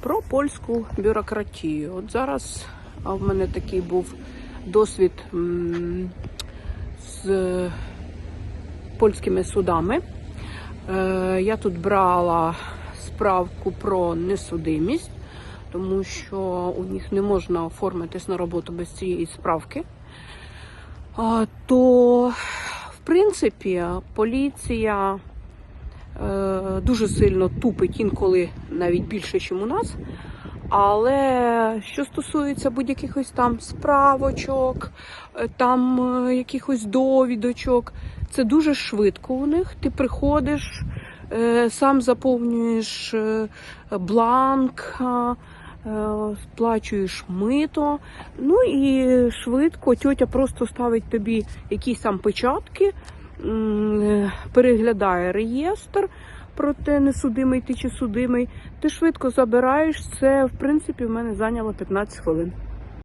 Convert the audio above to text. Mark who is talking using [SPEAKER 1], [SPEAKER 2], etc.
[SPEAKER 1] Про польську бюрократію. От зараз в мене такий був досвід з польськими судами. Е, Я тут брала справку про несудимість, тому що у них не можна оформитись на роботу без цієї справки. То, в принципі, поліція е, дуже сильно тупить інколи навіть більше, ніж у нас. Але що стосується будь-яких ось там справочок, е, там е, якихось довідочок, це дуже швидко у них. Ти приходиш, е, сам заповнюєш бланк, сплачуєш мито. Ну і швидко тьотя просто ставить тобі якісь там печатки, переглядає реєстр про те, не судимий ти чи судимий. Ти швидко забираєш це. В принципі, в мене зайняло 15 хвилин.